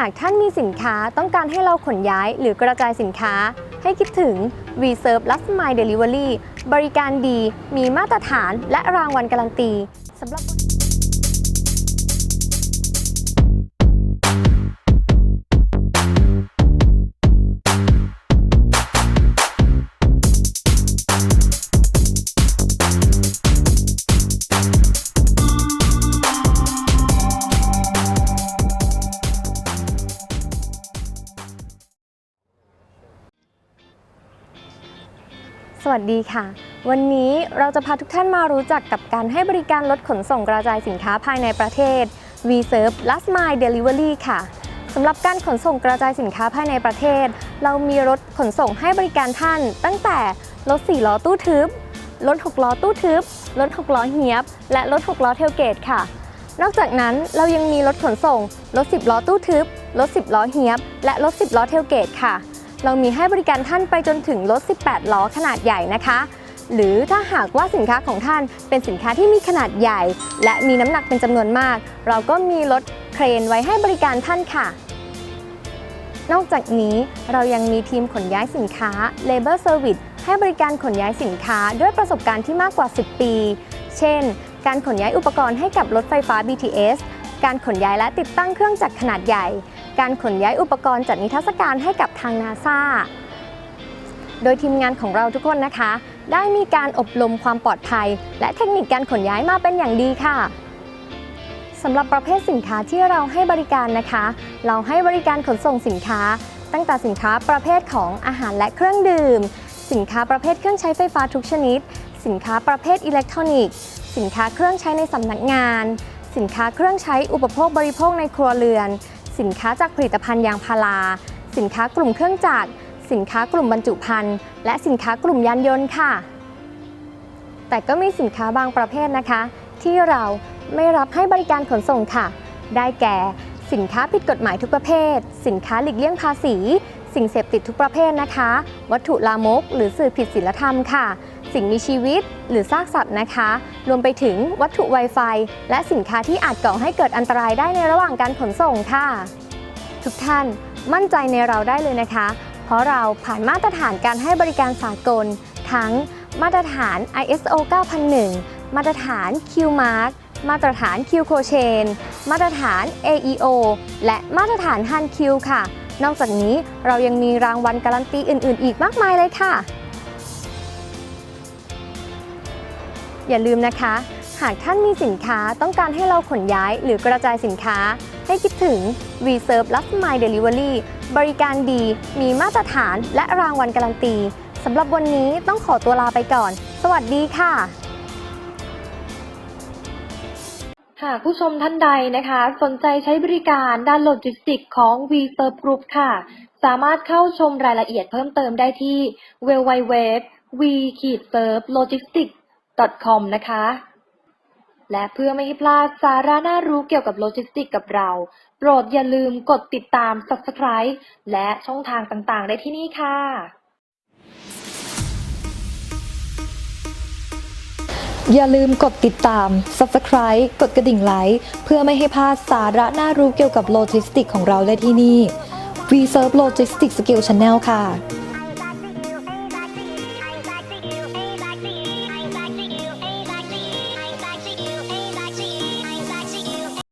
หากท่านมีสินค้าต้องการให้เราขนย้ายหรือกระจายสินค้า ให้คิดถึง Reserve Last Mile Delivery บริการดี มีมาตรฐานและรางวัลการันตีสำหรับ วัสดีค่ะ วันนี้เราจะพาทุกท่านมารู้จักกับการให้บริการรถขนส่งกระจายสินค้าภายในประเทศ V-Serve Last Mile Delivery ค่ะสำหรับการขนส่งกระจายสินค้าภายในประเทศ เรามีรถขนส่งให้บริการท่าน ตั้งแต่รถ4ล้อตู้ทึบ รถ6ล้อตู้ทึบ รถ6ล้อเฮียบ และรถ6ล้อเทลเกตค่ะ นอกจากนั้นเรายังมีรถขนส่ง รถ10ล้อตู้ทึบ รถ10ล้อเฮียบ และรถ10ล้อเทลเกตค่ะ เรามีให้บริการท่านไปจนถึงรถ 18 ล้อขนาดใหญ่นะคะ หรือถ้าหากว่าสินค้าของท่านเป็นสินค้าที่มีขนาดใหญ่ และมีน้ำหนักเป็นจำนวนมาก เราก็มีรถเครนไว้ให้บริการท่านค่ะ นอกจากนี้เรายังมีทีมขนย้ายสินค้า Labor Service ให้บริการขนย้ายสินค้าด้วยประสบการณ์ที่มากกว่า 10 ปี เช่น การขนย้ายอุปกรณ์ให้กับรถไฟฟ้า BTS การขนย้ายและติดตั้งเครื่องจักรขนาดใหญ่ การขนย้ายอุปกรณ์จัดนิทรรศการให้กับทางนาซาโดยทีมงานของเราทุกคนนะคะ ได้มีการอบรมความปลอดภัย และเทคนิคการขนย้ายมาเป็นอย่างดีค่ะสำหรับประเภทสินค้าที่เราให้บริการนะคะ เราให้บริการขนส่งสินค้า ตั้งแต่สินค้าประเภทของอาหารและเครื่องดื่ม สินค้าประเภทเครื่องใช้ไฟฟ้าทุกชนิด สินค้าประเภทอิเล็กทรอนิกส์ สินค้าเครื่องใช้ในสำนักงาน สินค้าเครื่องใช้อุปโภคบริโภคในครัวเรือน สินค้าจากผลิตภัณฑ์ยางพารา สินค้ากลุ่มเครื่องจักร สินค้ากลุ่มบรรจุภัณฑ์ และสินค้ากลุ่มยานยนต์ค่ะ แต่ก็มีสินค้าบางประเภทนะคะ ที่เราไม่รับให้บริการขนส่งค่ะ ได้แก่ สินค้าผิดกฎหมายทุกประเภท สินค้าหลีกเลี่ยงภาษี สิ่งเสพติดทุกประเภทนะคะ วัตถุลามก หรือสื่อผิดศีลธรรมค่ะ สิ่งมีชีวิต หรือซากสัตว์นะคะ รวมไปถึงวัตถุ Wi-Fi และสินค้าที่อาจก่อให้เกิดอันตรายได้ในระหว่างการขนส่งค่ะ ทุกท่านมั่นใจในเราได้เลยนะคะ เพราะเราผ่านมาตรฐานการให้บริการสากล ทั้งมาตรฐาน ISO 9001 มาตรฐาน QMark มาตรฐาน Q c o c h a i n มาตรฐาน AEO และมาตรฐาน HANQ ค่ะ นอกจากนี้เรายังมีรางวัลการันตีอื่น ๆ อีกมากมายเลยค่ะ อย่าลืมนะคะ หากท่านมีสินค้าต้องการให้เราขนย้ายหรือกระจายสินค้า ให้คิดถึง Reserve Last Mile Delivery บริการดี มีมาตรฐานและรางวัลการันตีสำหรับวันนี้ต้องขอตัวลาไปก่อน สวัสดีค่ะ หากผู้ชมท่านใดนะคะ สนใจใช้บริการด้านโลจิสติกของ v s e r v e Group ค่ะ สามารถเข้าชมรายละเอียดเพิ่มเติมได้ที่ www v s e r v e logistics com นะคะ และเพื่อไม่ให้พลาดสาระน่ารู้เกี่ยวกับโลจิสติกกับเรา โปรดอย่าลืมกดติดตาม Subscribe และช่องทางต่างๆ ได้ที่นี่ค่ะ อย่าลืมกดติดตาม Subscribe กดกระดิ่งไลค์เพื่อไม่ให้พลาดสาระน่ารู้เกี่ยวกับโลจิสติกของเราได้ที่นี่ V Serve Logistics Skill Channel ค่ะ